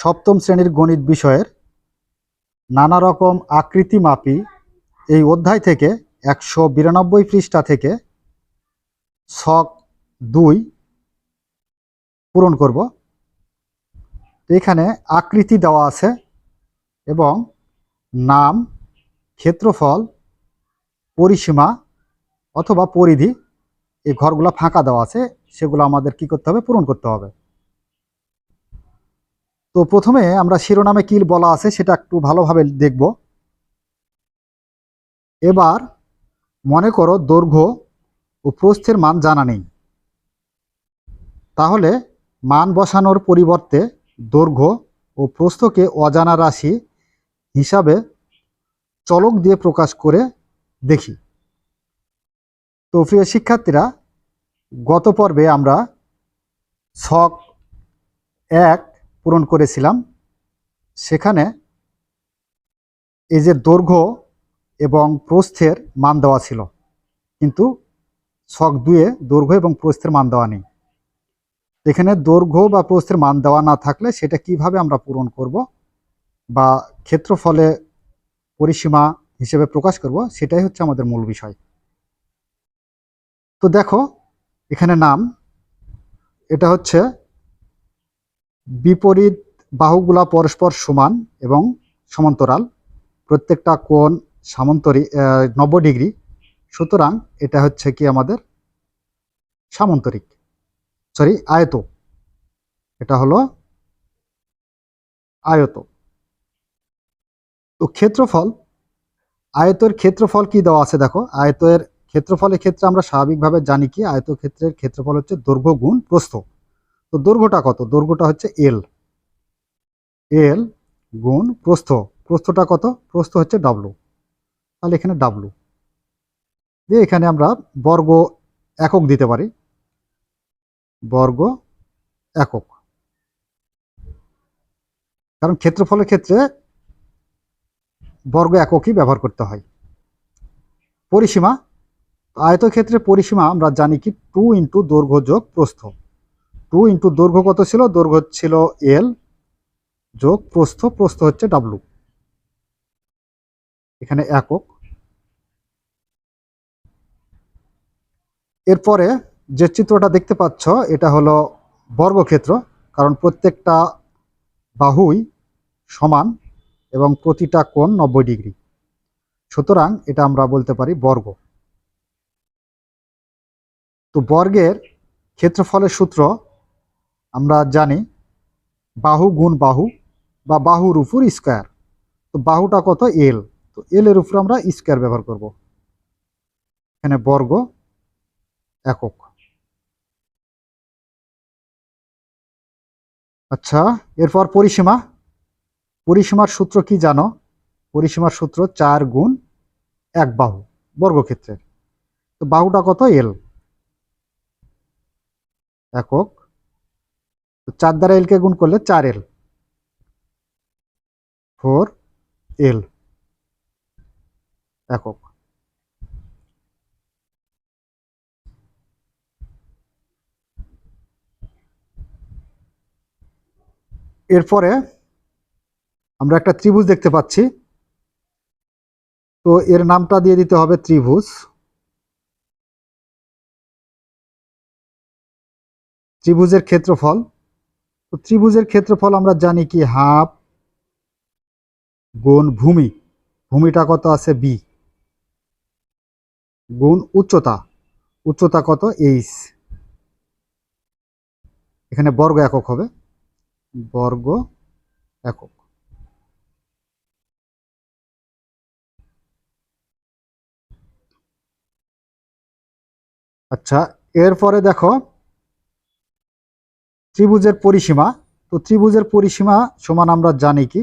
সপ্তম শ্রেণির গণিত বিষয়ের নানা রকম আকৃতি মাপি এই অধ্যায় থেকে একশো বিরানব্বই পৃষ্ঠা থেকে ছক দুই পূরণ করব। এখানে আকৃতি দেওয়া আছে এবং নাম, ক্ষেত্রফল, পরিসীমা অথবা পরিধি এই ঘরগুলো ফাঁকা দেওয়া আছে, সেগুলো আমাদের কি করতে হবে? পূরণ করতে হবে। তো প্রথমে আমরা শিরোনামে কি বলা আছে, সেটা একটু ভালোভাবে দেখব। এবার মনে করো দৈর্ঘ্য ও প্রস্থের মান জানা নেই। তাহলে মান বসানোর পরিবর্তে দৈর্ঘ্য ও প্রস্থকে অজানা রাশি হিসাবে চলক দিয়ে প্রকাশ করে দেখি। তো প্রিয় শিক্ষার্থীরা, গত পর্বে আমরা ছক এক পূরণ করেছিলাম। সেখানে এই যে দৈর্ঘ্য এবং প্রস্থের মান দেওয়া ছিল, কিন্তু ছক দুয়ে দৈর্ঘ্য এবং প্রস্থের মান দেওয়া নেই। এখানে দৈর্ঘ্য বা প্রস্থের মান দেওয়া না থাকলে সেটা কীভাবে আমরা পূরণ করব বা ক্ষেত্রফলে পরিসীমা হিসেবে প্রকাশ করব, সেটাই হচ্ছে আমাদের মূল বিষয়। তো দেখো, এখানে নাম, এটা হচ্ছে বিপরীত বাহুগুলা পরস্পর সমান এবং সমান্তরাল। প্রত্যেকটা কোণ সামন্তরি নব্বই ডিগ্রি। সুতরাং এটা হচ্ছে কি আমাদের সামন্তরিক। সরি, আয়ত। এটা হলো আয়ত। তো ক্ষেত্রফল, আয়তের ক্ষেত্রফল কি দেওয়া আছে দেখো? আয়তের ক্ষেত্রফলের ক্ষেত্রে আমরা স্বাভাবিকভাবে জানি কি, আয়তক্ষেত্রের ক্ষেত্রফল হচ্ছে দৈর্ঘ্য গুণ প্রস্থ। তো দৈর্ঘ্যটা কত? দৈর্ঘ্যটা হচ্ছে এল এল গুণ প্রস্থ। প্রস্থটা কত? প্রস্থ হচ্ছে ডাব্লু তাহলে এখানে ডাব্লু দিয়ে এখানে আমরা বর্গ একক দিতে পারি। বর্গ একক। কারণ ক্ষেত্রফলের ক্ষেত্রে বর্গ এককই ব্যবহার করতে হয়। পরিসীমা। আয়তক্ষেত্রে পরিসীমা আমরা জানি কি? টু ইন্টু দৈর্ঘ্য যোগ প্রস্থ। টু ইন্টু দৈর্ঘ্য কত ছিল? দৈর্ঘ্য ছিল এল যোগ প্রস্থ প্রস্থ হচ্ছে ডাব্লু এখানে একক। এরপরে যে চিত্রটা দেখতে পাচ্ছ, এটা হলো বর্গক্ষেত্র, কারণ প্রত্যেকটা বাহুই সমান এবং প্রতিটা কোণ নব্বই ডিগ্রি। সুতরাং এটা আমরা বলতে পারি বর্গ। তো বর্গের ক্ষেত্রফলের সূত্র আমরা জানি বাহু গুণ বাহু বা বাহুর উপর স্কোয়ার। তো বাহুটা কত? এল তো এল এর উপর আমরা স্কোয়ার ব্যবহার করব। এখানে বর্গ একক। আচ্ছা এরপর পরিসীমা। পরিসীমার সূত্র কি জানো? পরিসীমার সূত্র চার গুণ এক বাহু বর্গক্ষেত্রের। তো বাহুটা কত? এল একক। চার দ্বারা এলকে গুণ করলে চার এল ফোর এল একক। এরপরে আমরা একটা ত্রিভুজ দেখতে পাচ্ছি। তো এর নামটা দিয়ে দিতে হবে ত্রিভুজ। ত্রিভুজের ক্ষেত্রফল তো ত্রিভুজের ক্ষেত্রফল আমরা জানি কি? হাফ গুণ ভূমি। ভূমিটা কত আছে? বি গুণ উচ্চতা। উচ্চতা কত? এইচ এখানে বর্গ একক হবে। বর্গ একক। আচ্ছা এরপরে দেখো ত্রিভুজের পরিসীমা, তো ত্রিভুজের পরিসীমা সমান আমরা জানি কি?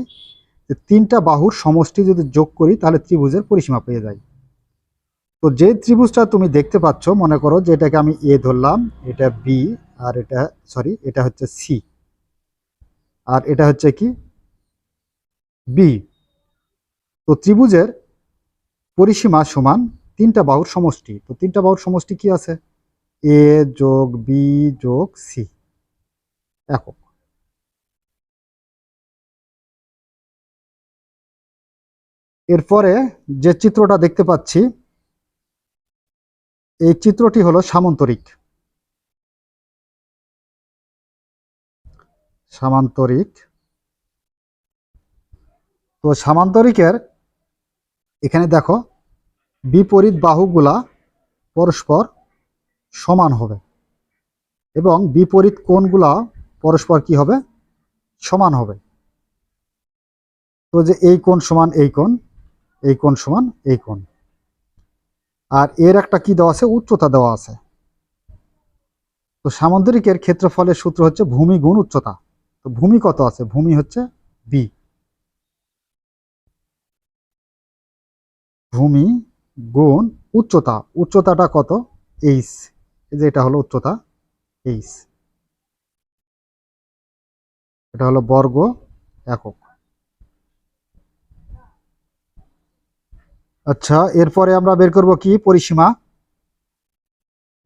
যে তিনটা বাহুর সমষ্টি যদি যোগ করি, তাহলে ত্রিভুজের পরিসীমা পেয়ে যাই। তো যে ত্রিভুজটা তুমি দেখতে পাচ্ছ, মনে করো যে এটাকে আমি এ ধরলাম, এটা বি আর এটা সরি এটা হচ্ছে সি আর এটা হচ্ছে কি? বি তো ত্রিভুজের পরিসীমা সমান তিনটা বাহুর সমষ্টি, তো তিনটা বাহুর সমষ্টি কি আছে? এ যোগ বি যোগ সি একক এরপরে যে চিত্রটা দেখতে পাচ্ছি, এই চিত্রটি হলো সামান্তরিক। সামান্তরিক। তো সামান্তরিকের এখানে দেখো, বিপরীত বাহুগুলা পরস্পর সমান হবে এবং বিপরীত কোণগুলা পরস্পর কি হবে? সমান হবে। তো যে এই কোণ সমান এই কোণ এই কোণ সমান এই কোণ। আর এর একটা কি দেওয়া আছে? উচ্চতা দেওয়া আছে। তো সামুদ্রিকের ক্ষেত্রফলের সূত্র হচ্ছে ভূমি গুণ উচ্চতা। তো ভূমি কত আছে? ভূমি হচ্ছে বি ভূমি গুণ উচ্চতা। উচ্চতাটা কত? এইচ এই যে এটা হলো উচ্চতা এইচ এটা হলো বর্গ একক। আচ্ছা এরপরে আমরা বের করব কি? পরিসীমা।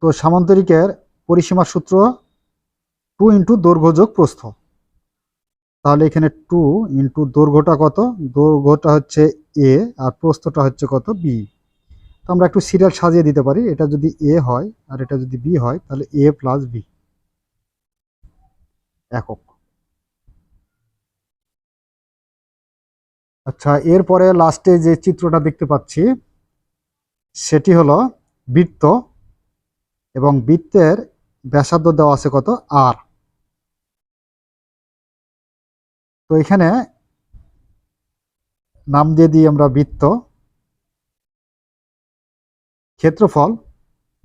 তো সামান্তরিকের পরিসীমার সূত্র টু ইন্টু দৈর্ঘ্য যোগ প্রস্থ। তাহলে এখানে টু ইন্টু দৈর্ঘ্যটা কত? দৈর্ঘ্যটা হচ্ছে এ আর প্রস্থটা হচ্ছে কত বি তো আমরা একটু সিরিয়াল সাজিয়ে দিতে পারি। এটা যদি এ হয় আর এটা যদি বি হয়, তাহলে এ প্লাস বি একক। আচ্ছা এরপরে লাস্টে যে চিত্রটা দেখতে পাচ্ছি, সেটি হলো বৃত্ত এবং বৃত্তের ব্যাসার্ধ দেওয়া আছে কত? আর তো এখানে নাম দিয়ে দিই আমরা বৃত্ত। ক্ষেত্রফল,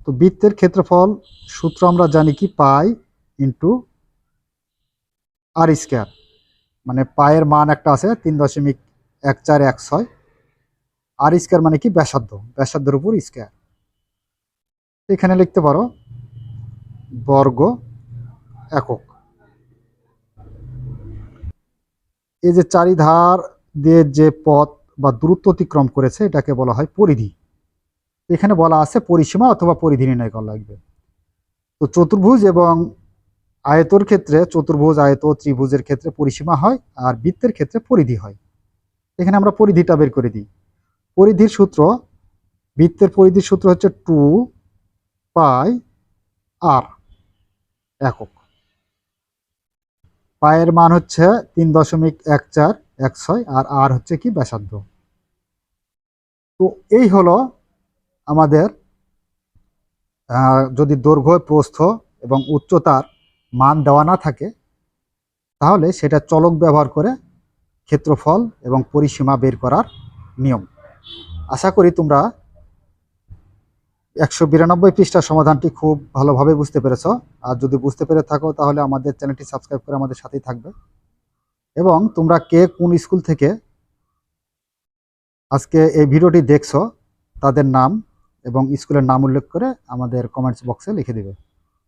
তো বৃত্তের ক্ষেত্রফল সূত্র আমরা জানি কি? পাই ইন্টু আর স্কোয়ার মানে পায়ের মান একটা আছে তিন দশমিক এক চার এক ছয়। আর স্কোয়ার মানে কি? ব্যাসার্ধ। ব্যাসার্ধের উপর স্কোয়ার এখানে লিখতে পারো, বর্গ একক। এই যে চারিধার দিয়ে যে পথ বা দূরত্ব অতিক্রম করেছে, এটাকে বলা হয় পরিধি। এখানে বলা আছে পরিসীমা অথবা পরিধি নির্ণয় করা লাগবে। তো চতুর্ভুজ এবং আয়তর ক্ষেত্রে চতুর্ভুজ, আয়ত, ত্রিভুজের ক্ষেত্রে পরিসীমা হয়, আর বৃত্তের ক্ষেত্রে পরিধি হয়। এখানে আমরা পরিধিটা বের করে দিই। পরিধির সূত্র, বৃত্তের পরিধির সূত্র হচ্ছে টু পাই আর একক। পায়ের মান হচ্ছে তিন দশমিক এক চার, এক ছয়, আর আর হচ্ছে কি ব্যাসার্ধ। তো এই হলো আমাদের যদি দৈর্ঘ্য, প্রস্থ এবং উচ্চতার মান দেওয়া না থাকে, তাহলে সেটা চলক ব্যবহার করে ক্ষেত্রফল এবং পরিসীমা বের করার নিয়ম। আশা করি তোমরা একশো বিরানব্বই পৃষ্ঠার সমাধানটি খুব ভালোভাবে বুঝতে পেরেছ। আর যদি বুঝতে পেরে থাকো, তাহলে আমাদের চ্যানেলটি সাবস্ক্রাইব করে আমাদের সাথেই থাকবে। এবং তোমরা কে কোন স্কুল থেকে আজকে এই ভিডিওটি দেখছ, তাদের নাম এবং স্কুলের নাম উল্লেখ করে আমাদের কমেন্টস বক্সে লিখে দেবে।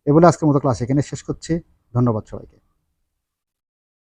এ বলে আজকের মতো ক্লাস এখানে শেষ করছি। ধন্যবাদ সবাইকে।